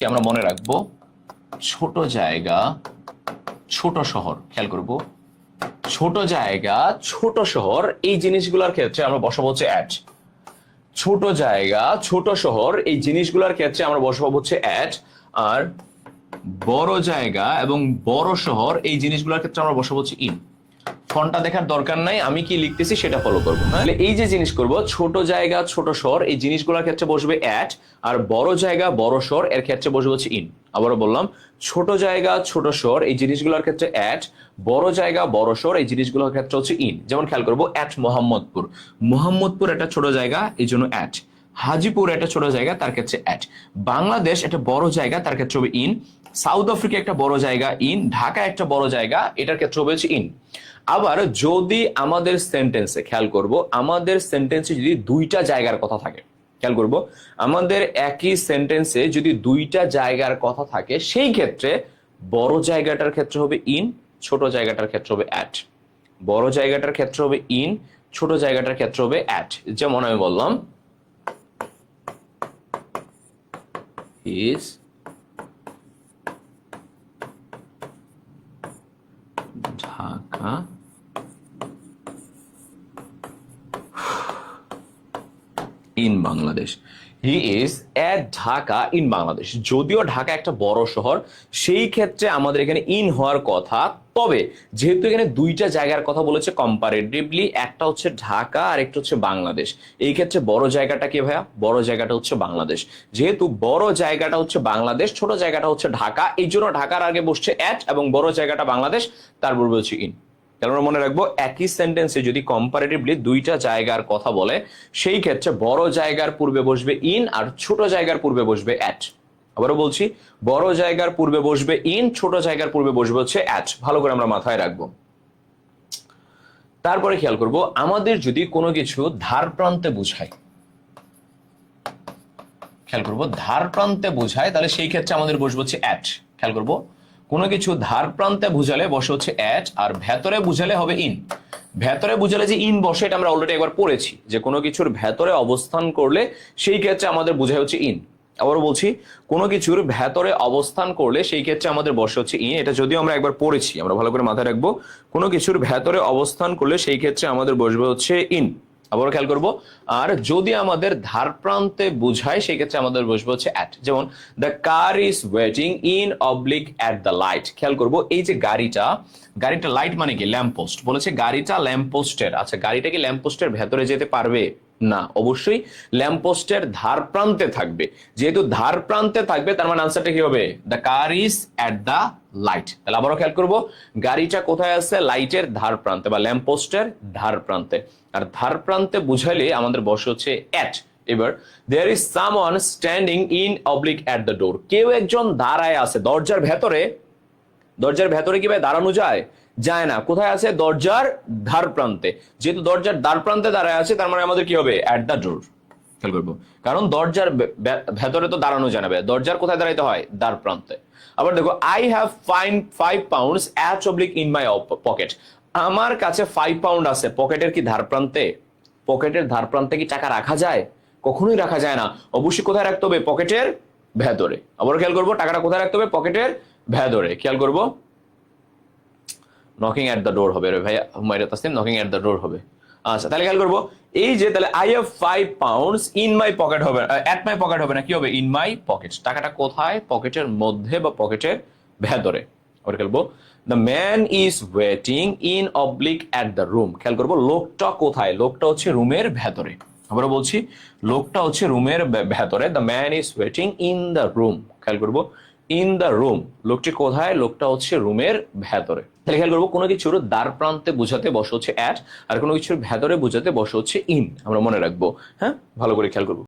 কি আমরা মনে রাখব? ছোট জায়গা, ছোট শহর, খেয়াল করব। ছোট জায়গা, ছোট শহর, এই জিনিসগুলোর ক্ষেত্রে আমরা বসাবো হচ্ছে অ্যাট ছোট জায়গা, ছোট শহর, এই জিনিসগুলোর ক্ষেত্রে আমরা বসাবো হচ্ছে অ্যাট আর বড় জায়গা এবং বড় শহর, এই জিনিসগুলোর ক্ষেত্রে আমরা বসাবো হচ্ছে ইন ফন্টটা দেখার দরকার নাই, আমি কি লিখতেছি সেটা ফলো করব হ্যাঁ? তাহলে এই যে জিনিস করব, ছোট জায়গা, ছোট শহর, এই জিনিসগুলোর ক্ষেত্রে বসবে অ্যাট আর বড় জায়গা, বড় শহর, এর ক্ষেত্রে বসবে হচ্ছে ইন আবারও বললাম, ছোট জায়গা, ছোট শহর, এই জিনিসগুলোর ক্ষেত্রে অ্যাট বড় জায়গা, বড় শহর, এই জিনিসগুলোর ক্ষেত্রে হচ্ছে ইন যেমন খেয়াল করব অ্যাট মোহাম্মদপুর। মোহাম্মদপুর একটা ছোট জায়গা, এই জন্য অ্যাট হাজিপুর একটা ছোট জায়গা, তার ক্ষেত্রে অ্যাট বাংলাদেশ একটা বড় জায়গা, তার ক্ষেত্রে হবে ইন সাউথ আফ্রিকা একটা বড় জায়গা ইন ঢাকা একটা বড় জায়গা, এটার ক্ষেত্রে হবে ইন আবার যদি আমাদের সেন্টেন্সে খেয়াল করব, আমাদের সেন্টেন্সে যদি দুইটা জায়গার কথা থাকে, খেয়াল করব, আমাদের একই সেন্টেন্সে যদি দুইটা জায়গার কথা থাকে, সেই ক্ষেত্রে বড় জায়গাটার ক্ষেত্রে হবে ইন ছোট জায়গাটার ক্ষেত্রে হবে অ্যাট বড় জায়গাটার ক্ষেত্রে হবে ইন ছোট জায়গাটার ক্ষেত্রে হবে অ্যাট যেমন আমি বললাম is Dhaka in Bangladesh. He is at Dhaka in Bangladesh. যদিও ঢাকা একটা বড় শহর, সেই ক্ষেত্রে আমাদের এখানে ইন হওয়ার কথা। তবে যেহেতু এখানে দুইটা জায়গার কথা বলেছে কম্পারেটিভলি একটা হচ্ছে ঢাকা আর একটা হচ্ছে বাংলাদেশ। এই ক্ষেত্রে বড় জায়গাটা কি ভাইয়া? বড় জায়গাটা হচ্ছে বাংলাদেশ। যেহেতু বড় জায়গাটা হচ্ছে বাংলাদেশ, ছোট জায়গাটা হচ্ছে ঢাকা। এই জন্য ঢাকার আগে বসছে অ্যাট এবং বড় জায়গাটা বাংলাদেশ তারপর বলছে ইন তাহলে আমরা মনে রাখব, একই সেন্টেন্সে যদি কম্পারেটিভলি দুইটা জায়গার কথা বলে, সেই ক্ষেত্রে বড় জায়গার পূর্বে বসবে ইন আর ছোট জায়গার পূর্বে বসবে অ্যাট আবারও বলছি, বড় জায়গার পূর্বে বসবে ইন ছোট জায়গার পূর্বে বসবে হচ্ছে অ্যাট ভালো করে আমরা মাথায় রাখব। তারপরে খেয়াল করব, আমাদের যদি কোনো কিছু ধার প্রান্তে বুঝায়, খেয়াল করব, ধার প্রান্তে বোঝায়, তাহলে সেই ক্ষেত্রে আমাদের বসবো হচ্ছে অ্যাট খেয়াল করব কোনো কিছু ধার প্রান্তে বুঝালে বসে হচ্ছে অ্যাট আর ভেতরে বুঝালে হবে ইন ভেতরে বুঝালে যে ইন বসে, এটা আমরা অলরেডি একবার পড়েছি যে কোনো কিছুর ভেতরে অবস্থান করলে সেই ক্ষেত্রে আমাদের বোঝায় হচ্ছে ইন আবারও বলছি, কোনো কিছুর ভেতরে অবস্থান করলে সেই ক্ষেত্রে আমাদের বসে হচ্ছে ইন এটা যদিও আমরা একবার পড়েছি, আমরা ভালো করে মাথায় রাখব। কোনো কিছুর ভেতরে অবস্থান করলে সেই ক্ষেত্রে আমাদের বসবে হচ্ছে ইন আবারও খেয়াল করব। আর যদি আমাদের ধার প্রান্তে বুঝায় সেই ক্ষেত্রে আমাদের বসবো হচ্ছে অ্যাট যেমন the car is waiting in oblique at the light খেয়াল করব, এই যে গাড়িটা গাড়িটা লাইট মানে কি? ল্যাম্পোস্ট বলেছে গাড়িটা ল্যাম্পোস্টের আচ্ছা গাড়িটা কি ল্যাম্পোস্টের ভেতরে যেতে পারবে? না, অবশ্যই ল্যাম্প পোস্টের ধার প্রান্তে থাকবে। যেহেতু ধার প্রান্তে থাকবে, তার মানে আনসারটা কি হবে? The car is at the light তাহলে আবারও খেয়াল করব, গাড়িটা কোথায় আছে? লাইটের ধার প্রান্তে বা ল্যাম্প পোস্টের ধার প্রান্তে। আর ধার প্রান্তে বুঝাইলে আমাদের বসে হচ্ছে অ্যাট এবার there is someone standing in oblique at the door কেউ একজন দাঁড়ায় আছে। দরজার ভেতরে দরজার ভেতরে কি ভাই দাঁড়ানো যায়? যায় না। কোথায় আছে? দরজার ধার প্রান্তে। যেহেতু দরজার দ্বার প্রান্তে দাঁড়ায় আছে, তার মানে আমাদের কি হবে? অ্যাট দ্য ডোর খেয়াল করব। কারণ দরজার ভেতরে তো দাঁড়ানো যায় না। দরজার কোথায় দাঁড়াইতে হয়? দ্বার প্রান্তে। আবার দেখো I have fine five pounds at oblique in my pocket আমার কাছে ফাইভ পাউন্ড আছে। পকেটের কি ধার প্রান্তে? পকেটের ধার প্রান্তে কি টাকা রাখা যায়? কখনোই রাখা যায় না। অবশ্যই কোথায় রাখতে হবে? পকেটের ভেতরে। আবার খেয়াল করব, টাকাটা কোথায় রাখতে হবে? পকেটের ভেতরে। খেয়াল করব নকিং এট দ্য ডোর হবে। রে ভাই Humaira Taslim knocking at the door হবে। আচ্ছা তাহলে খেয়াল করব, এই যে তাহলে I have five pounds in my pocket হবে অ্যাট মাই পকেট হবে না, কি হবে? ইন মাই পকেট টাকাটা কোথায়? পকেটের মধ্যে বা পকেটের ভেতরে। ওর খেলব the man is waiting in oblique at the room খেয়াল করব, লোকটা কোথায়? লোকটা হচ্ছে রুমের ভেতরে। আবারও বলছি, লোকটা হচ্ছে রুমের ভেতরে। The man is waiting in the room খেয়াল করব ইন দ্য রুম লোকটি কোথায়? লোকটা হচ্ছে রুমের ভেতরে। তাহলে খেয়াল করব, কোনো কিছুর দ্বার প্রান্তে বোঝাতে বসে হচ্ছে অ্যাট আর কোনো কিছুর ভেতরে বোঝাতে বসে হচ্ছে ইন আমরা মনে রাখব হ্যাঁ? ভালো করে খেয়াল করব।